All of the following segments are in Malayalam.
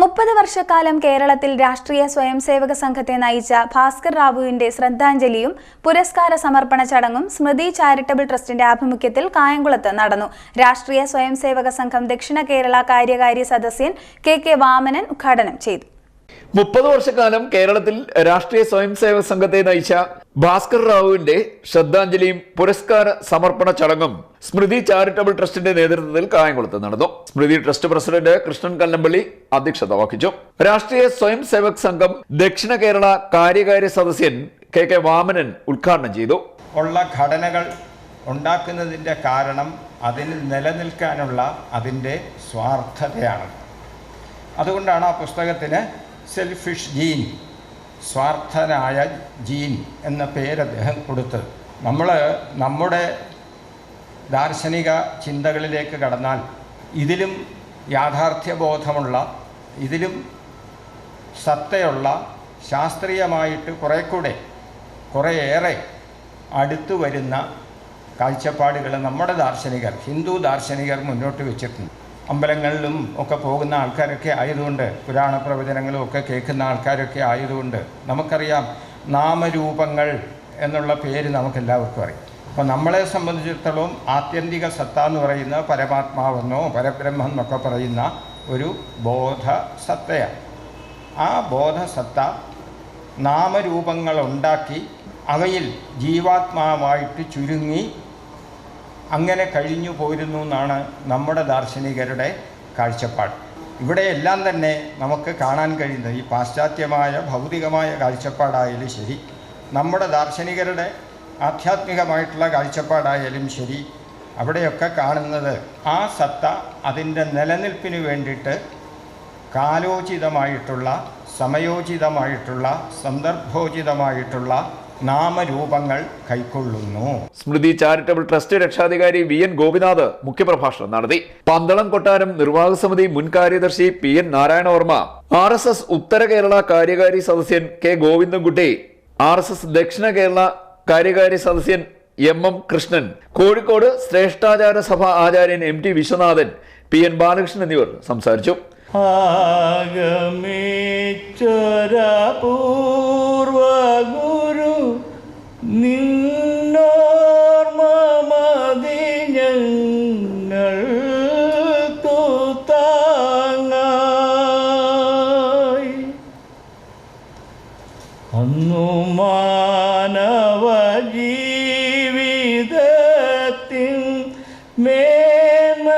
മുപ്പത് വർഷക്കാലം കേരളത്തിൽ രാഷ്ട്രീയ സ്വയംസേവക സംഘത്തെ നയിച്ച ഭാസ്കർ റാവുവിന്റെ ശ്രദ്ധാഞ്ജലിയും പുരസ്കാര സമർപ്പണ ചടങ്ങും സ്മൃതി ചാരിറ്റബിൾ ട്രസ്റ്റിന്റെ ആഭിമുഖ്യത്തിൽ കായംകുളത്ത് നടന്നു. രാഷ്ട്രീയ സ്വയംസേവക സംഘം ദക്ഷിണ കേരള കാര്യകാരി സദസ്യൻ കെ കെ വാമനൻ ഉദ്ഘാടനം ചെയ്തു. മുപ്പത് വർഷക്കാലം കേരളത്തിൽ രാഷ്ട്രീയ സ്വയം സേവക സംഘത്തെ നയിച്ച ഭാസ്കർ റാവുവിന്റെ ശ്രദ്ധാഞ്ജലിയും പുരസ്കാര സമർപ്പണ ചടങ്ങും സ്മൃതി ചാരിറ്റബിൾ ട്രസ്റ്റിന്റെ നേതൃത്വത്തിൽ കായംകുളത്ത് നടന്നു. സ്മൃതി ട്രസ്റ്റ് പ്രസിഡന്റ് കൃഷ്ണൻ കല്ലമ്പള്ളി അധ്യക്ഷത വഹിച്ചു. രാഷ്ട്രീയ സ്വയം സേവക് സംഘം ദക്ഷിണ കേരള കാര്യകാര്യ സദസ്യൻ കെ കെ വാമനൻ ഉദ്ഘാടനം ചെയ്തു. ഉള്ള ഘടനകൾ ഉണ്ടാക്കുന്നതിന്റെ കാരണം അതിന് നിലനിൽക്കാനുള്ള അതിന്റെ സ്വാർത്ഥതയാണ്. അതുകൊണ്ടാണ് ആ പുസ്തകത്തിന് സെൽഫിഷ് ജീൻ സ്വാർത്ഥനായ ജീൻ എന്ന പേര് അദ്ദേഹം കൊടുത്തത് നമ്മൾ നമ്മുടെ ദാർശനിക ചിന്തകളിലേക്ക് കടന്നാൽ ഇതിലും യാഥാർത്ഥ്യബോധമുള്ള ഇതിലും സത്തയുള്ള ശാസ്ത്രീയമായിട്ട് കുറേ കൂടെ കുറേയേറെ അടുത്തു വരുന്ന കാഴ്ചപ്പാടുകൾ നമ്മുടെ ദാർശനികർ ഹിന്ദു ദാർശനികർ മുന്നോട്ട് വെച്ചിട്ടുണ്ട്. അമ്പലങ്ങളിലും ഒക്കെ പോകുന്ന ആൾക്കാരൊക്കെ ആയതുകൊണ്ട് പുരാണ പ്രവചനങ്ങളും ഒക്കെ കേൾക്കുന്ന ആൾക്കാരൊക്കെ ആയതുകൊണ്ട് നമുക്കറിയാം നാമരൂപങ്ങൾ എന്നുള്ള പേര് നമുക്കെല്ലാവർക്കും അറിയാം. അപ്പോൾ നമ്മളെ സംബന്ധിച്ചിടത്തോളം ആത്യന്തിക സത്ത എന്ന് പറയുന്ന പരമാത്മാവെന്നോ പരബ്രഹ്മം എന്നൊക്കെ പറയുന്ന ഒരു ബോധ സത്തയാണ് ആ ബോധസത്ത നാമരൂപങ്ങളുണ്ടാക്കി അവയിൽ ജീവാത്മാവായിട്ട് ചുരുങ്ങി അങ്ങനെ കഴിഞ്ഞു പോയിരുന്നു എന്നാണ് നമ്മുടെ ദാർശനികരുടെ കാഴ്ചപ്പാട്. ഇവിടെയെല്ലാം തന്നെ നമുക്ക് കാണാൻ കഴിയുന്നത് ഈ പാശ്ചാത്യമായ ഭൗതികമായ കാഴ്ചപ്പാടായാലും ശരി നമ്മുടെ ദാർശനികരുടെ ആധ്യാത്മികമായിട്ടുള്ള കാഴ്ചപ്പാടായാലും ശരി അവിടെയൊക്കെ കാണുന്നത് ആ സത്ത അതിന്റെ നിലനിൽപ്പിന് വേണ്ടിയിട്ട് കാലോചിതമായിട്ടുള്ള സമയോചിതമായിട്ടുള്ള സന്ദർഭോചിതമായിട്ടുള്ള നാമരൂപങ്ങൾ കൈക്കൊള്ളുന്നു. സ്മൃതി ചാരിറ്റബിൾ ട്രസ്റ്റ് രക്ഷാധികാരി വി എൻ ഗോപിനാഥ് മുഖ്യപ്രഭാഷണം നടത്തി. പന്തളം കൊട്ടാരം നിർവാഹക സമിതി മുൻ കാര്യദർശി P N Narayanavarma R S S ഉത്തര കേരള കാര്യകാരി സദസ്യൻ K Govindankutty R S S ദക്ഷിണ കേരള കാര്യകാരി സദസ്യൻ എം എം കൃഷ്ണൻ കോഴിക്കോട് ശ്രേഷ്ഠാചാര സഭ ആചാര്യൻ M T Viswanathan P N Balakrishnan എന്നിവർ സംസാരിച്ചു. ആഗമേശ്വരപൂർവഗുരു അന്നു മാനവ ജീവിതത്തിൻ മേന്മ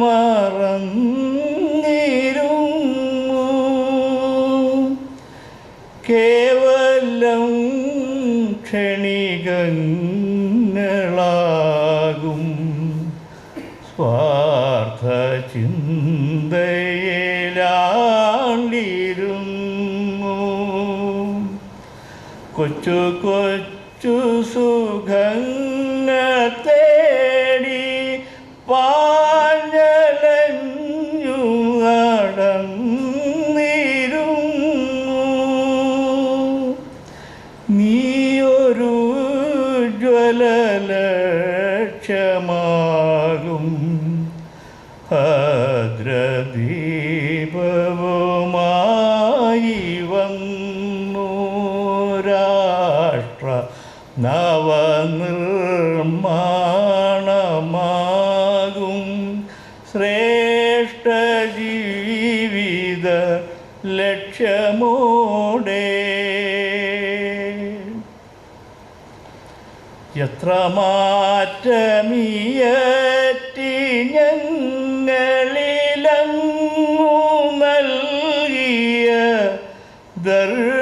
മറന്നിരുന്നു. കേവലം ക്ഷണികങ്ങളാകും സ്വാർത്ഥ ചിന്തയിലാണ്ടിരുന്നു കൊച്ചു കൊച്ചു സുഖങ്ങൾ തേടി പാഞ്ഞലഞ്ഞു അടന്നിരുന്നു നീയൊരു ജ്വലലക്ഷ്യമാകും ഭദ്രദീപവുമായി നവനിർമ്മാണമാകും ശ്രേഷ്ഠ ജീവിത ലക്ഷ്യമോടെ. എത്ര മാറ്റമിയറ്റി ഞങ്ങളിലങ്ങു നൽകിയ ദർശനങ്ങൾ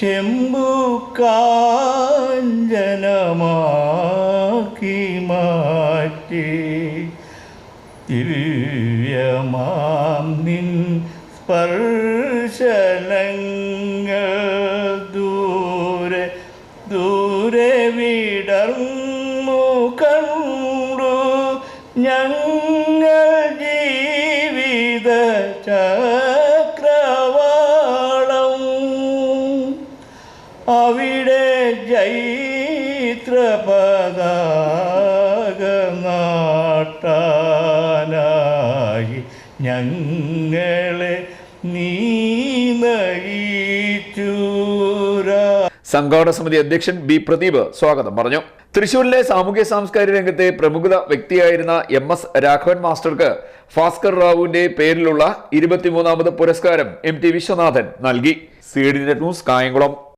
ചെമ്പു കാഞ്ചനമാക്കി മാറ്റി. ദിവ്യമാം നിൻ സ്പർശനങ്ങൾ ദൂരെ ദൂരെ വിടർന്നു കണ്ടു ഞങ്ങൾ ജീവിത ചക്രവാളം അവിടെ ജൈത്രപതാക ഞങ്ങളെ നീ നയിച്ചൂരാ. സംഘാടക സമിതി അധ്യക്ഷൻ ബി പ്രദീപ് സ്വാഗതം പറഞ്ഞു. തൃശൂരിലെ സാമൂഹ്യ സാംസ്കാരിക രംഗത്തെ പ്രമുഖ വ്യക്തിയായിരുന്ന എം എസ് രാഘവൻ മാസ്റ്റർക്ക് ഭാസ്കർ റാവുവിന്റെ പേരിലുള്ള ഇരുപത്തിമൂന്നാമത് പുരസ്കാരം എം ടി വിശ്വനാഥൻ നൽകി. C D news Kayamkulam.